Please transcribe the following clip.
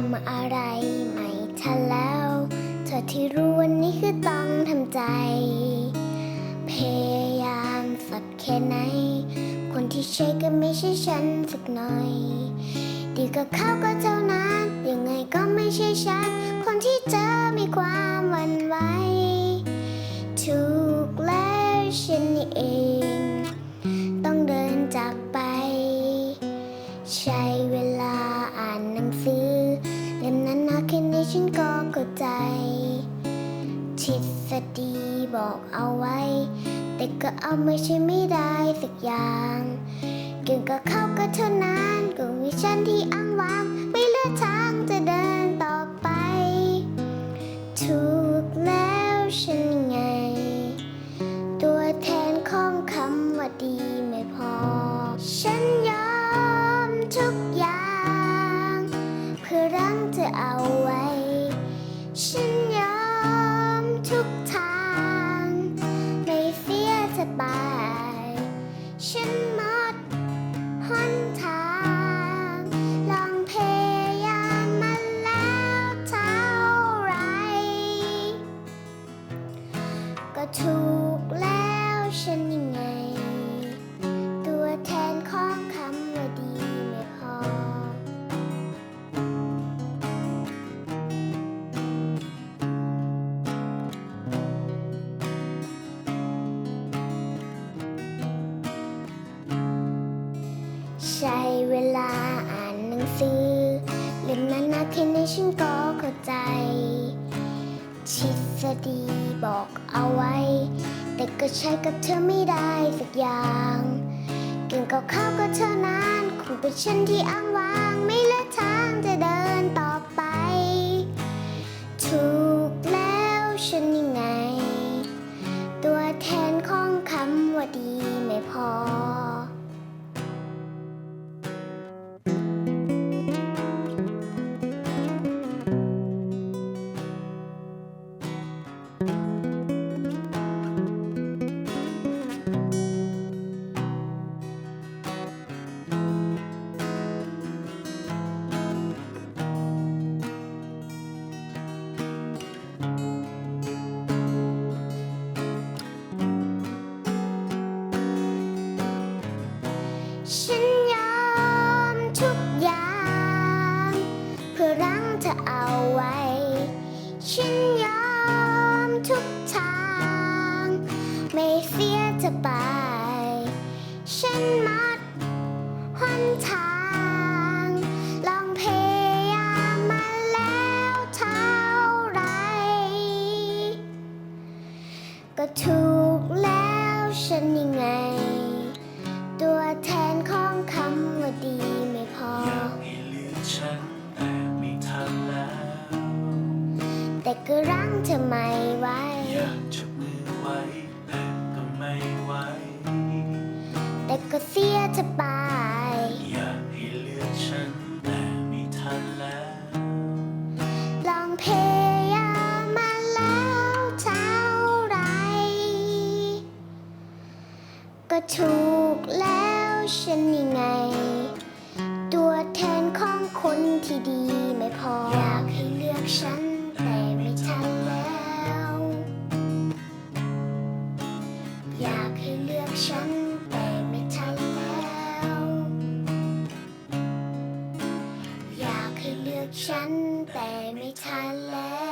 ำอะไรไม่ทันแล้ว เธอที่รู้วันนี้คือต้องทำใจ พยายามสักแค่ไหน คนที่ใช่ก็ไม่ใช่ฉันสักหน่อย ดีกับเขาก็เท่านั้น ยังไงก็ไม่ใช่ฉัน คนที่เจอมีความหวั่นไหวถูกแล้วฉันนี่เอง ต้องเดินจากไป ใช้ ทฤษฎีบอกเอาไว้ แต่ก็เอาไม่ใช่ไม่ได้สักอย่าง เกี่ยวกับเขาก็เท่านั้นก็วิชันที่อ้างว้าง ไม่เลือทางจะเดินต่อไป ถูกแล้วฉันไง ตัวแทนของคำว่าดีไม่พอ ฉันยอมทุกอย่าง เพื่อรังเธอเอาไว้ ฉัน ถูกแล้วฉันยังไง ตัวแทนของคำว่าดีไม่พอ ใช้เวลาอ่านหนังสือ เล่มนั้นนะแค่นี้ฉันก็เข้าใจท จะดีบอกเอาไว้ แต่ก็ใช้กับเธอไม่ได้สักอย่างเก่งกับเขาก็เท่านั้นคงเป็นฉันที่อ้างว้างไม่เลือกทาง ฉันยอมทุกอย่าง เพื่อรั้งเธอเอาไว้ ฉันยอมทุกทาง ไม่เสียเธอไป ฉันมัดหนทาง ลองพยายามมาแล้วเท่าไร ก็ถูกแล้วฉันยัง แต่ก็รั้งเธอไม่ไหวอยากจับมือไว้แต่ก็ไม่ไหวแต่ก็เสียเธอไปอยากให้เลือกฉันแต่ไม่ทันแล้ว ลองพยายามมาแล้วเท่าไหรก็ถูกแล้วฉันยังไง ฉันแต่ไม่ทันแล้ว อยากให้เลือกฉันแต่ไม่ทันแล้ว